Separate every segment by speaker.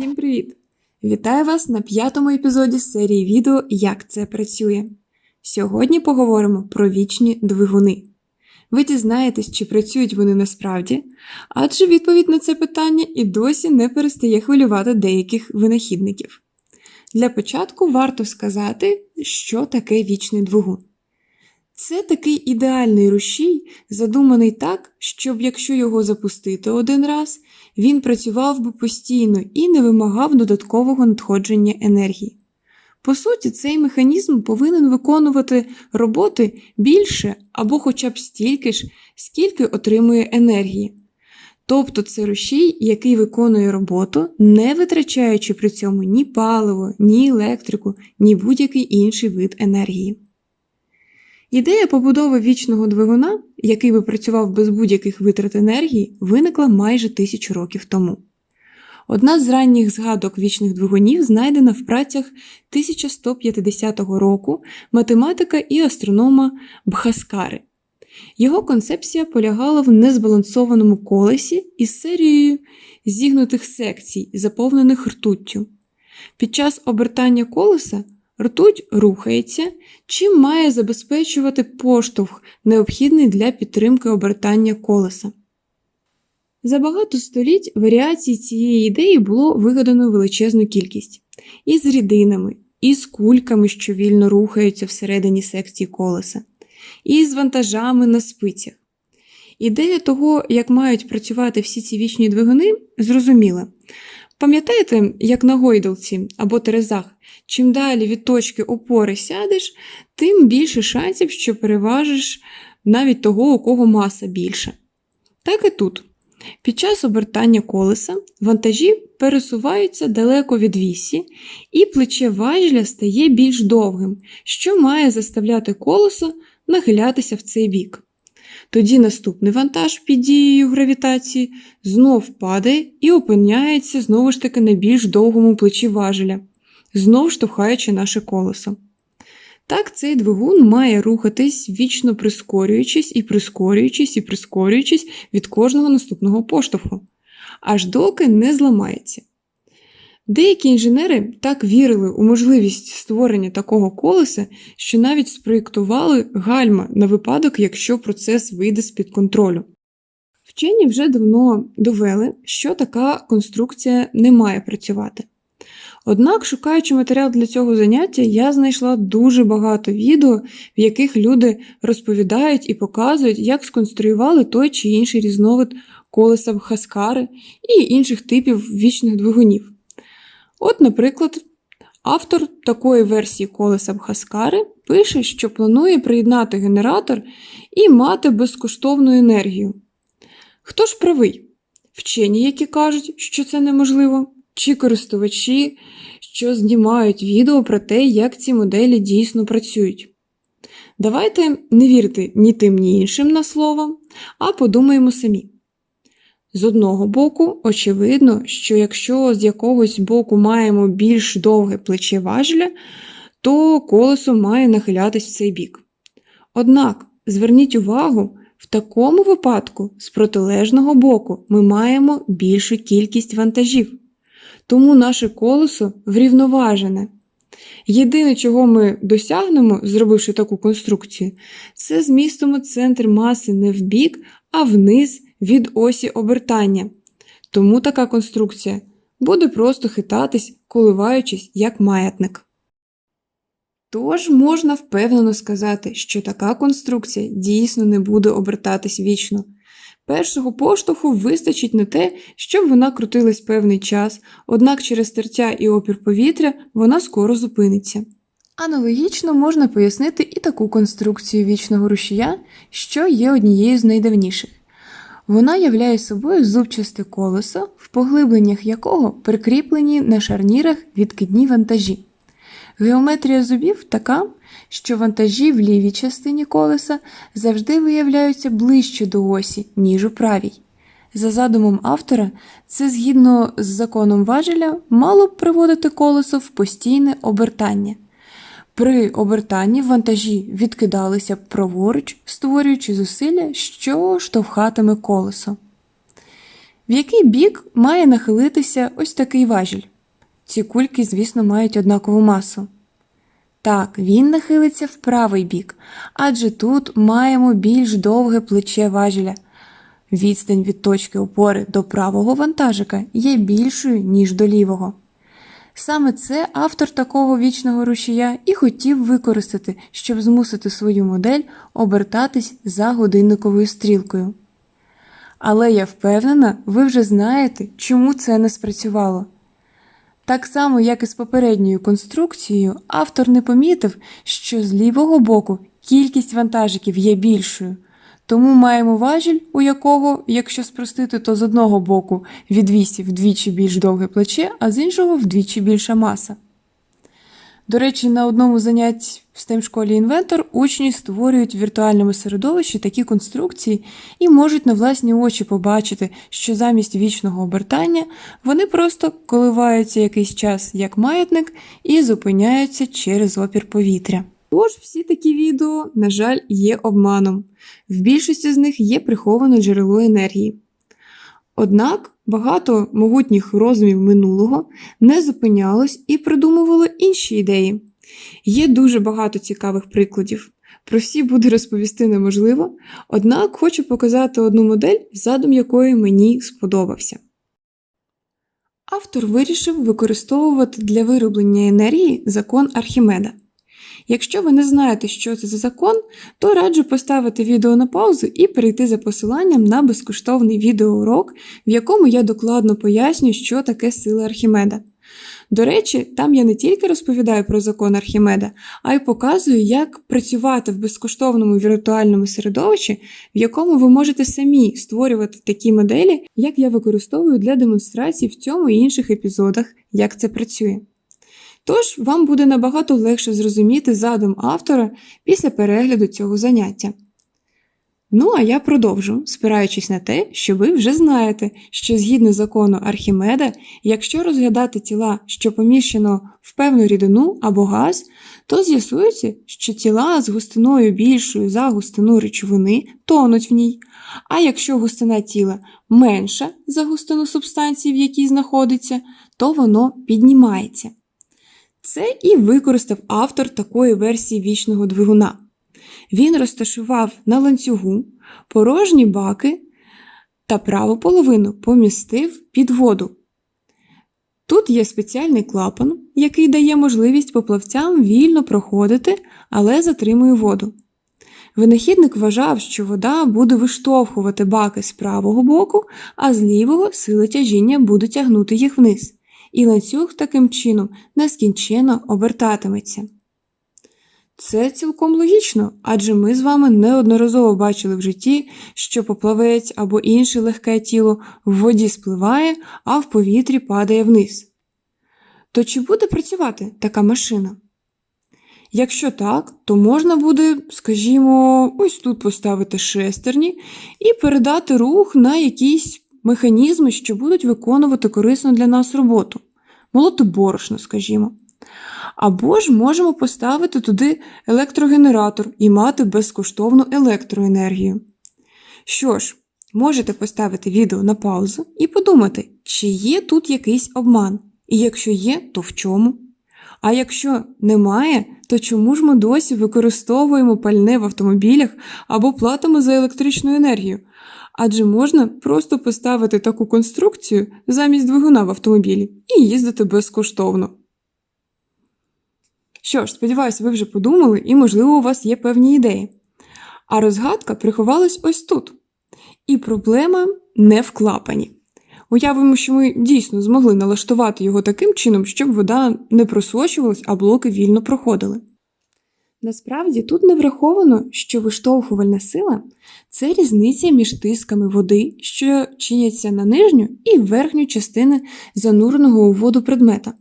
Speaker 1: Всім привіт! Вітаю вас на п'ятому епізоді серії відео Як це працює. Сьогодні поговоримо про вічні двигуни. Ви дізнаєтесь, чи працюють вони насправді, адже відповідь на це питання і досі не перестає хвилювати деяких винахідників. Для початку варто сказати, що таке вічний двигун. Це такий ідеальний рушій, задуманий так, щоб якщо його запустити один раз, він працював би постійно і не вимагав додаткового надходження енергії. По суті, цей механізм повинен виконувати роботи більше або хоча б стільки ж, скільки отримує енергії. Тобто це рушій, який виконує роботу, не витрачаючи при цьому ні паливо, ні електрику, ні будь-який інший вид енергії. Ідея побудови вічного двигуна, який би працював без будь-яких витрат енергії, виникла майже тисячу років тому. Одна з ранніх згадок вічних двигунів знайдена в працях 1150 року математика і астронома Бхаскари. Його концепція полягала в незбалансованому колесі із серією зігнутих секцій, заповнених ртуттю. Під час обертання колеса ртуть рухається, чим має забезпечувати поштовх, необхідний для підтримки обертання колеса. За багато століть варіацій цієї ідеї було вигадано величезну кількість і з рідинами, і з кульками, що вільно рухаються всередині секції колеса, і з вантажами на спицях. Ідея того, як мають працювати всі ці вічні двигуни, зрозуміла. Пам'ятаєте, як на гойдалці або терезах, чим далі від точки опори сядеш, тим більше шансів, що переважиш навіть того, у кого маса більша. Так і тут. Під час обертання колеса вантажі пересуваються далеко від вісі, і плече важеля стає більш довгим, що має заставляти колесо нахилятися в цей бік. Тоді наступний вантаж під дією гравітації знов падає і опиняється знову ж таки на більш довгому плечі важеля, знов штовхаючи наше колесо. Так, цей двигун має рухатись вічно прискорюючись і прискорюючись і прискорюючись від кожного наступного поштовху, аж доки не зламається. Деякі інженери так вірили у можливість створення такого колеса, що навіть спроєктували гальма на випадок, якщо процес вийде з-під контролю. Вчені вже давно довели, що така конструкція не має працювати. Однак, шукаючи матеріал для цього заняття, я знайшла дуже багато відео, в яких люди розповідають і показують, як сконструювали той чи інший різновид колеса в хаскари і інших типів вічних двигунів. От, наприклад, автор такої версії колеса Бхаскари пише, що планує приєднати генератор і мати безкоштовну енергію. Хто ж правий? Вчені, які кажуть, що це неможливо, чи користувачі, що знімають відео про те, як ці моделі дійсно працюють. Давайте не вірте ні тим, ні іншим на слово, а подумаємо самі. З одного боку, очевидно, що якщо з якогось боку маємо більш довге плече важеля, то колесо має нахилятись в цей бік. Однак, зверніть увагу, в такому випадку з протилежного боку ми маємо більшу кількість вантажів, тому наше колесо врівноважене. Єдине, чого ми досягнемо, зробивши таку конструкцію, це змістимо центр маси не в бік, а вниз від осі обертання. Тому така конструкція буде просто хитатись, коливаючись як маятник. Тож можна впевнено сказати, що така конструкція дійсно не буде обертатись вічно. Першого поштовху вистачить на те, щоб вона крутилась певний час, однак через тертя і опір повітря вона скоро зупиниться. Аналогічно можна пояснити і таку конструкцію вічного рушія, що є однією з найдавніших. Вона являє собою зубчасте колесо, в поглибленнях якого прикріплені на шарнірах відкидні вантажі. Геометрія зубів така, що вантажі в лівій частині колеса завжди виявляються ближче до осі, ніж у правій. За задумом автора, це згідно з законом важеля мало б приводити колесо в постійне обертання. При обертанні вантажі відкидалися праворуч, створюючи зусилля, що штовхатиме колесо. В який бік має нахилитися ось такий важіль? Ці кульки, звісно, мають однакову масу. Так, він нахилиться в правий бік, адже тут маємо більш довге плече важеля. Відстань від точки опори до правого вантажика є більшою, ніж до лівого. Саме це автор такого вічного рушія і хотів використати, щоб змусити свою модель обертатись за годинниковою стрілкою. Але я впевнена, ви вже знаєте, чому це не спрацювало. Так само, як і з попередньою конструкцією, автор не помітив, що з лівого боку кількість вантажиків є більшою, тому маємо важіль, у якого, якщо спростити, то з одного боку відвісів вдвічі більш довге плече, а з іншого вдвічі більша маса. До речі, на одному занятті в STEM школі інвентор учні створюють в віртуальному середовищі такі конструкції і можуть на власні очі побачити, що замість вічного обертання вони просто коливаються якийсь час як маятник і зупиняються через опір повітря. Тож всі такі відео, на жаль, є обманом. В більшості з них є приховане джерело енергії. Однак багато могутніх розумів минулого не зупинялось і придумувало інші ідеї. Є дуже багато цікавих прикладів. Про всі буде розповісти неможливо, однак хочу показати одну модель, задум якої мені сподобався. Автор вирішив використовувати для вироблення енергії закон Архімеда. Якщо ви не знаєте, що це за закон, то раджу поставити відео на паузу і перейти за посиланням на безкоштовний відеоурок, в якому я докладно поясню, що таке сила Архімеда. До речі, там я не тільки розповідаю про закон Архімеда, а й показую, як працювати в безкоштовному віртуальному середовищі, в якому ви можете самі створювати такі моделі, як я використовую для демонстрації в цьому і інших епізодах, як це працює. Тож вам буде набагато легше зрозуміти задум автора після перегляду цього заняття. Ну, а я продовжу, спираючись на те, що ви вже знаєте, що згідно закону Архімеда, якщо розглядати тіла, що поміщено в певну рідину або газ, то з'ясується, що тіла з густиною більшою за густину речовини тонуть в ній, а якщо густина тіла менша за густину субстанції, в якій знаходиться, то воно піднімається. Це і використав автор такої версії вічного двигуна. Він розташував на ланцюгу порожні баки та праву половину помістив під воду. Тут є спеціальний клапан, який дає можливість поплавцям вільно проходити, але затримує воду. Винахідник вважав, що вода буде виштовхувати баки з правого боку, а з лівого сили тяжіння буде тягнути їх вниз і ланцюг таким чином нескінченно обертатиметься. Це цілком логічно, адже ми з вами неодноразово бачили в житті, що поплавець або інше легке тіло в воді спливає, а в повітрі падає вниз. То чи буде працювати така машина? Якщо так, то можна буде, скажімо, ось тут поставити шестерні і передати рух на якісь механізми, що будуть виконувати корисну для нас роботу. Молоти борошно, скажімо. Або ж можемо поставити туди електрогенератор і мати безкоштовну електроенергію. Що ж, можете поставити відео на паузу і подумати, чи є тут якийсь обман, і якщо є, то в чому? А якщо немає, то чому ж ми досі використовуємо пальне в автомобілях або платимо за електричну енергію? Адже можна просто поставити таку конструкцію замість двигуна в автомобілі і їздити безкоштовно. Що ж, сподіваюся, ви вже подумали і, можливо, у вас є певні ідеї. А розгадка приховалась ось тут. І проблема не в клапані. Уявимо, що ми дійсно змогли налаштувати його таким чином, щоб вода не просочувалась, а блоки вільно проходили. Насправді тут не враховано, що виштовхувальна сила це різниця між тисками води, що чиняться на нижню і верхню частини зануреного у воду предмета.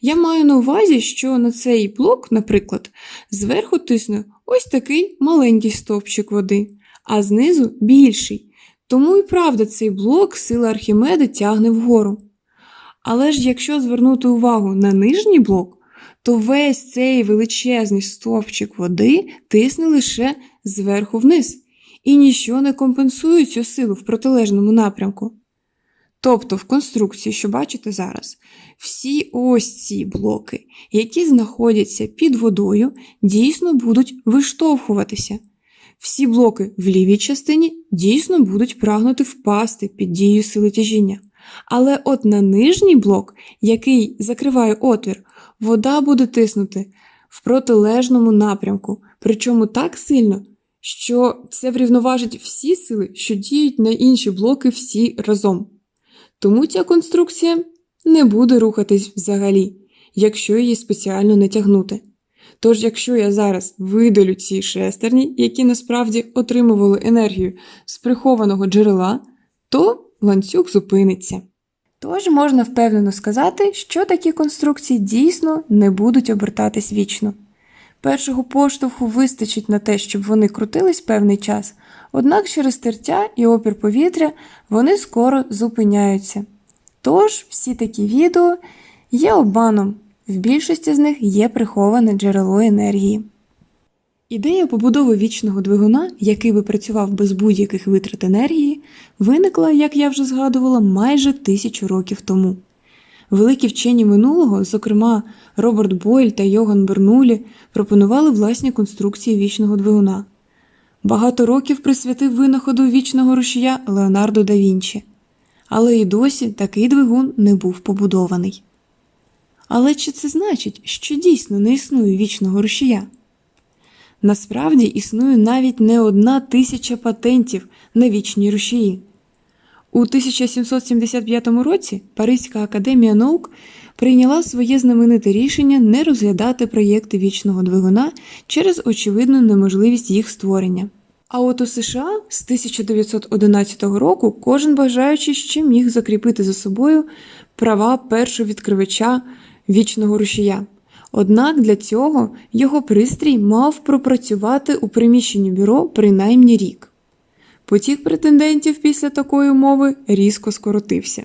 Speaker 1: Я маю на увазі, що на цей блок, наприклад, зверху тисне ось такий маленький стовпчик води, а знизу більший. Тому і правда цей блок сила Архімеда тягне вгору. Але ж якщо звернути увагу на нижній блок, то весь цей величезний стовпчик води тисне лише зверху вниз, і ніщо не компенсує цю силу в протилежному напрямку. Тобто в конструкції, що бачите зараз, всі ось ці блоки, які знаходяться під водою, дійсно будуть виштовхуватися. Всі блоки в лівій частині дійсно будуть прагнути впасти під дією сили тяжіння. Але от на нижній блок, який закриває отвір, вода буде тиснути в протилежному напрямку, причому так сильно, що це врівноважить всі сили, що діють на інші блоки всі разом. Тому ця конструкція не буде рухатись взагалі, якщо її спеціально не тягнути. Тож, якщо я зараз видалю ці шестерні, які насправді отримували енергію з прихованого джерела, то ланцюг зупиниться. Тож можна впевнено сказати, що такі конструкції дійсно не будуть обертатись вічно. Першого поштовху вистачить на те, щоб вони крутились певний час, однак через тертя і опір повітря вони скоро зупиняються. Тож всі такі відео є обманом, в більшості з них є приховане джерело енергії. Ідея побудови вічного двигуна, який би працював без будь-яких витрат енергії, виникла, як я вже згадувала, майже тисячу років тому. Великі вчені минулого, зокрема Роберт Бойль та Йоган Бернулі, пропонували власні конструкції вічного двигуна. Багато років присвятив винаходу вічного рушія Леонардо да Вінчі. Але і досі такий двигун не був побудований. Але чи це значить, що дійсно не існує вічного рушія? Насправді існує навіть не одна тисяча патентів на вічні рушії. У 1775 році Паризька академія наук прийняла своє знамените рішення не розглядати проєкти вічного двигуна через очевидну неможливість їх створення. А от у США з 1911 року кожен бажаючий ще міг закріпити за собою права першого відкривача вічного рушія. Однак для цього його пристрій мав пропрацювати у приміщенні бюро принаймні рік. Потік претендентів після такої умови різко скоротився.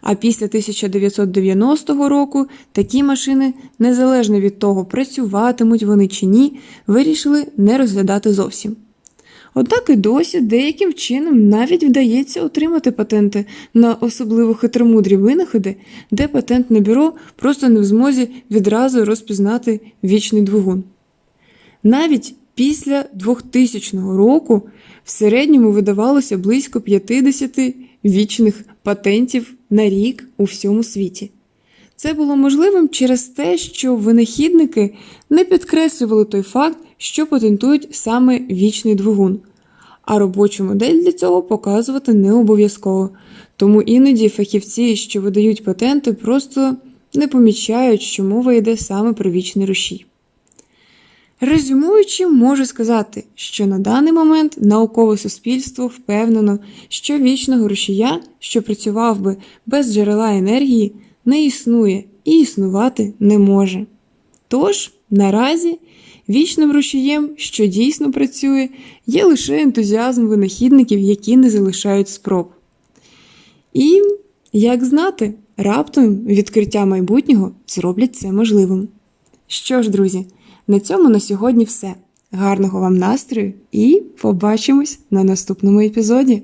Speaker 1: А після 1990 року такі машини, незалежно від того, працюватимуть вони чи ні, вирішили не розглядати зовсім. Однак і досі деяким чином навіть вдається отримати патенти на особливо хитромудрі винаходи, де патентне бюро просто не в змозі відразу розпізнати вічний двигун. Навіть після 2000 року в середньому видавалося близько 50 вічних патентів на рік у всьому світі. Це було можливим через те, що винахідники не підкреслювали той факт, що патентують саме вічний двигун, а робочу модель для цього показувати не обов'язково. Тому іноді фахівці, що видають патенти, просто не помічають, що мова йде саме про вічний рушій. Резюмуючи, можу сказати, що на даний момент наукове суспільство впевнено, що вічного рушія, що працював би без джерела енергії, не існує і існувати не може. Тож, наразі, вічним рушієм, що дійсно працює, є лише ентузіазм винахідників, які не залишають спроб. І, як знати, раптом відкриття майбутнього зроблять це можливим. Що ж, друзі, на цьому на сьогодні все. Гарного вам настрою і побачимось на наступному епізоді!